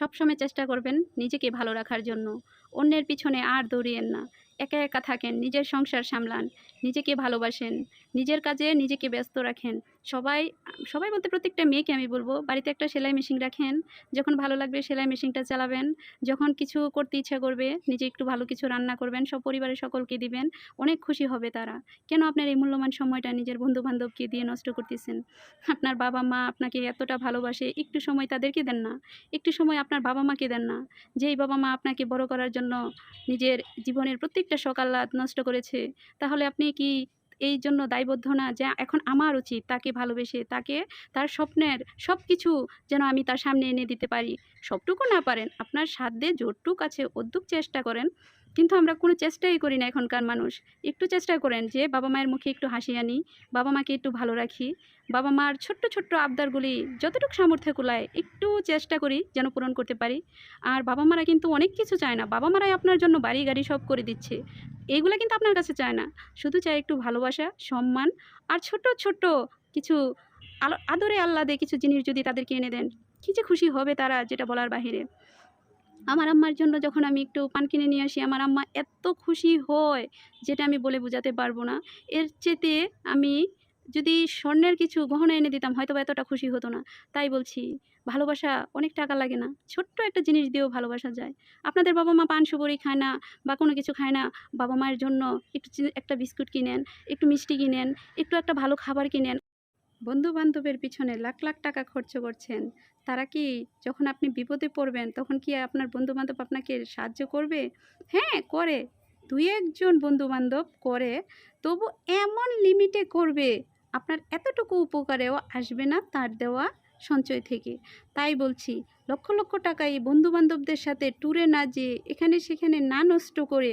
সবসময় চেষ্টা করবেন নিজেকে ভালো রাখার জন্য। অন্যের পিছনে আর দৌড়িয়েন না। একা একা থাকেন, নিজের সংসার সামলান, নিজেকে ভালোবাসেন, নিজের কাজে নিজেকে ব্যস্ত রাখেন। সবাই সবাই বলতে প্রত্যেকটা মেয়েকে আমি বলব, বাড়িতে একটা সেলাই মেশিন রাখেন, যখন ভালো লাগবে সেলাই মেশিনটা চালাবেন, যখন কিছু করতে ইচ্ছা করবে, নিজে একটু ভালো কিছু রান্না করবেন, সব পরিবারের সকলকে দিবেন, অনেক খুশি হবে তারা। কেন আপনার এই মূল্যবান সময়টা নিজের বন্ধু বান্ধবকে দিয়ে নষ্ট করতেছেন? আপনার বাবা মা আপনাকে এতটা ভালোবাসে, একটু সময় তাদেরকে দেন না। একটু সময় আপনার বাবা মাকে দেন না। যেই বাবা মা আপনাকে বড় করার জন্য নিজের জীবনের প্রত্যেকটা সকাল রাত নষ্ট করেছে, তাহলে আপনি কি এই জন্য দায়বদ্ধ না যে এখন আমার উচিত তাকে ভালোবেসে, তাকে তার স্বপ্নের সব কিছু যেন আমি তার সামনে এনে দিতে পারি? সবটুকু না পারেন, আপনার সাধ্যে জোরটুক আছে উদ্যোগ চেষ্টা করেন। কিন্তু আমরা কোনো চেষ্টাই করি না এখনকার মানুষ। একটু চেষ্টা করেন যে বাবা মায়ের মুখে একটু হাসি আনি, বাবা মাকে একটু ভালো রাখি, বাবা মার ছোট্ট ছোট্ট আবদারগুলি যতটুকু সামর্থ্য কুলায় একটু চেষ্টা করি যেন পূরণ করতে পারি। আর বাবা মারা কিন্তু অনেক কিছু চায় না। বাবা মারাই আপনার জন্য বাড়ি, গাড়ি সব করে দিচ্ছে। এইগুলো কিন্তু আপনার কাছে চায় না। শুধু চায় একটু ভালোবাসা, সম্মান আর ছোট ছোট কিছু আলো, আদরে আল্লাদে কিছু জিনিস যদি তাদেরকে এনে দেন, কী যে খুশি হবে তারা যেটা বলার বাহিরে। আমার আম্মার জন্য যখন আমি একটু পান কিনে নিয়ে আসি, আমার আম্মা এত খুশি হয় যেটা আমি বলে বোঝাতে পারব না। এর চেতে আমি যদি স্বর্ণের কিছু গহনা এনে দিতাম, হয়তো এতটা খুশি হতো না। তাই বলছি, ভালোবাসা অনেক টাকা লাগে না। ছোট্ট একটা জিনিস দিয়েও ভালোবাসা যায়। আপনাদের বাবা মা পান সুপারি খায় না বা কোনো কিছু খায় না বাবা মায়ের জন্য একটু একটা বিস্কুট কিনেন, একটু মিষ্টি কিনেন, একটু একটা ভালো খাবার কিনেন বন্ধু বান্ধবের পিছনে লাখ লাখ টাকা খরচ করছেন, তারা কি যখন আপনি বিপদে পড়বেন তখন কি আপনার বন্ধু বান্ধব আপনাকে সাহায্য করবে? হ্যাঁ করে। দুই একজন বন্ধু বান্ধব করে, তবু এমন লিমিটে করবে, আপনার এতটুকু উপকারেও আসবে না তার দেওয়া সঞ্চয় থেকে। তাই বলছি, লক্ষ লক্ষ টাকা এই বন্ধু বান্ধবদের সাথে ট্যুরে না যেয়ে এখানে সেখানে না নষ্ট করে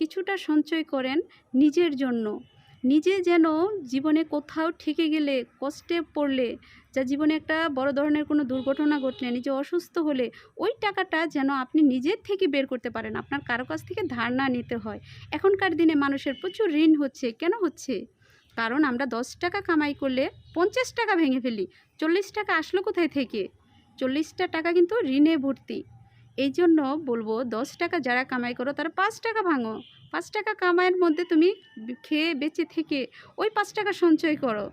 কিছুটা সঞ্চয় করেন নিজের জন্য। নিজে যেন জীবনে কোথাও ঠেকে গেলে, কষ্টে পড়লে, যা জীবনে একটা বড় ধরনের কোনো দুর্ঘটনা ঘটলে, নিজে অসুস্থ হলে, ওই টাকাটা যেন আপনি নিজের থেকে বের করতে পারেন। আপনার কারও কাছ থেকে ধার না নিতে হয়। এখনকার দিনে মানুষের প্রচুর ঋণ হচ্ছে। কেন হচ্ছে? কারণ আমরা দশ টাকা কামাই করলে পঞ্চাশ টাকা ভেঙে ফেলি। চল্লিশ টাকা আসলো কোথায় থেকে? চল্লিশটা টাকা কিন্তু ঋণে ভর্তি। এই জন্য বলব দশ টাকা যারা কামাই করো, তারা পাঁচ টাকা ভাঙো। পাঁচ টাকা কামাইয়ের মধ্যে তুমি খেয়ে বেঁচে থেকে ওই পাঁচ টাকা সঞ্চয় করো।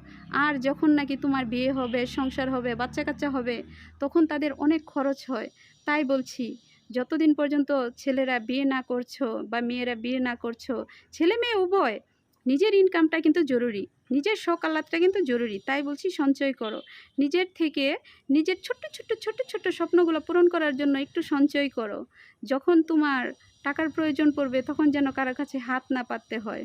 আর যখন নাকি তোমার বিয়ে হবে, সংসার হবে বাচ্চা কাচ্চা হবে, তখন তাদের অনেক খরচ হয়। তাই বলছি, যতদিন পর্যন্ত ছেলেরা বিয়ে না করছ বা মেয়েরা বিয়ে না করছ ছেলে মেয়ে উভয়, নিজের ইনকামটা কিন্তু জরুরি। নিজের শখ আহ্লাদটা কিন্তু জরুরি, তাই বলছি সঞ্চয় করো। নিজের থেকে নিজের ছোট্ট ছোট্ট ছোট্ট ছোট্ট স্বপ্নগুলো পূরণ করার জন্য একটু সঞ্চয় করো। যখন তোমার টাকার প্রয়োজন পড়বে, তখন যেন কারও কাছে হাত না পাততে হয়।